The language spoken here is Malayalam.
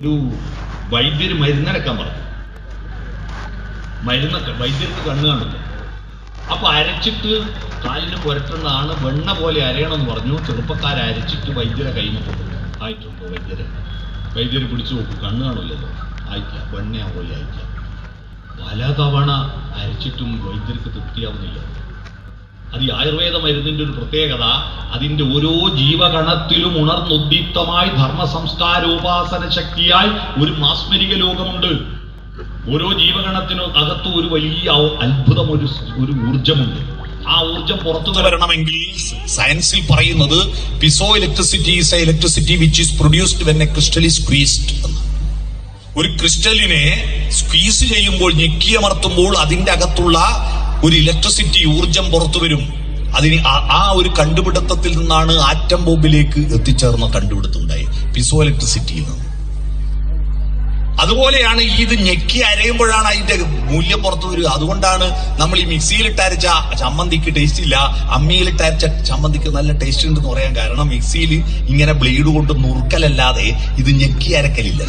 ഒരു വൈദ്യര് മരുന്നടക്കാൻ പറഞ്ഞു. മരുന്നൊക്കെ വൈദ്യർക്ക് കണ്ണ് കാണില്ല അപ്പൊ അരച്ചിട്ട് കാലിന് പുരട്ടുന്നതാണ് വെണ്ണ പോലെ അരയണമെന്ന് പറഞ്ഞു. ചെറുപ്പക്കാർ അരച്ചിട്ട് വൈദ്യരെ കൈമ കൊടുത്തു ആയിട്ടുണ്ടോ വൈദ്യരെ. വൈദ്യർ പിടിച്ചു നോക്കും കണ്ണ് കാണില്ലല്ലോ അയക്കാം വെണ്ണയാ പോയി അയക്കാം പല തവണ അരച്ചിട്ടും വൈദ്യർക്ക് തൃപ്തിയാവുന്നില്ല. അത് ഈ ആയുർവേദ മരുന്നിന്റെ ഒരു പ്രത്യേകത അതിന്റെ ഓരോ ജീവഗണത്തിലും ഉണർന്നുദ്ദീപ്തമായി ധർമ്മ സംസ്കാരോപാസന ശക്തിയായി ഒരു മാസ്മരിക ലോകമുണ്ട്. ഓരോ ജീവഗണത്തിനും അകത്ത് ഒരു വലിയ അത്ഭുതം ഒരു ഒരു ഊർജമുണ്ട് ആ ഊർജം പുറത്തു വരണമെങ്കിൽ സയൻസിൽ പറയുന്നത് piezo electricity is a electricity which is produced when a crystal is squeezed ഒരു ക്രിസ്റ്റലിനെ സ്ക്വീസ് ചെയ്യുമ്പോൾ ഞെക്കിയമർത്തുമ്പോൾ അതിന്റെ അകത്തുള്ള ഒരു ഇലക്ട്രിസിറ്റി ഊർജം പുറത്തു വരും. അതിന് ആ- ഒരു കണ്ടുപിടുത്തത്തിൽ നിന്നാണ് ആറ്റം ബോംബിലേക്ക് എത്തിച്ചേർന്ന കണ്ടുപിടുത്തം ഉണ്ടായത് പിസോ ഇലക്ട്രിസിറ്റിയിൽ നിന്ന്. അതുപോലെയാണ് ഇത് ഞെക്കി അരയുമ്പോഴാണ് അതിന്റെ മൂല്യം പുറത്തു വരിക. അതുകൊണ്ടാണ് നമ്മൾ ഈ മിക്സിയിൽ അരച്ച ചമ്മന്തിക്ക് ടേസ്റ്റ് ഇല്ല. അമ്മിയിലിട്ട് അരച്ച ചമ്മന്തിക്ക് നല്ല ടേസ്റ്റ് ഉണ്ടെന്ന് പറയാൻ കാരണം മിക്സിയിൽ ഇങ്ങനെ ബ്ലേഡ് കൊണ്ട് നുറുക്കലല്ലാതെ ഇത് ഞെക്കി അരക്കലില്ല.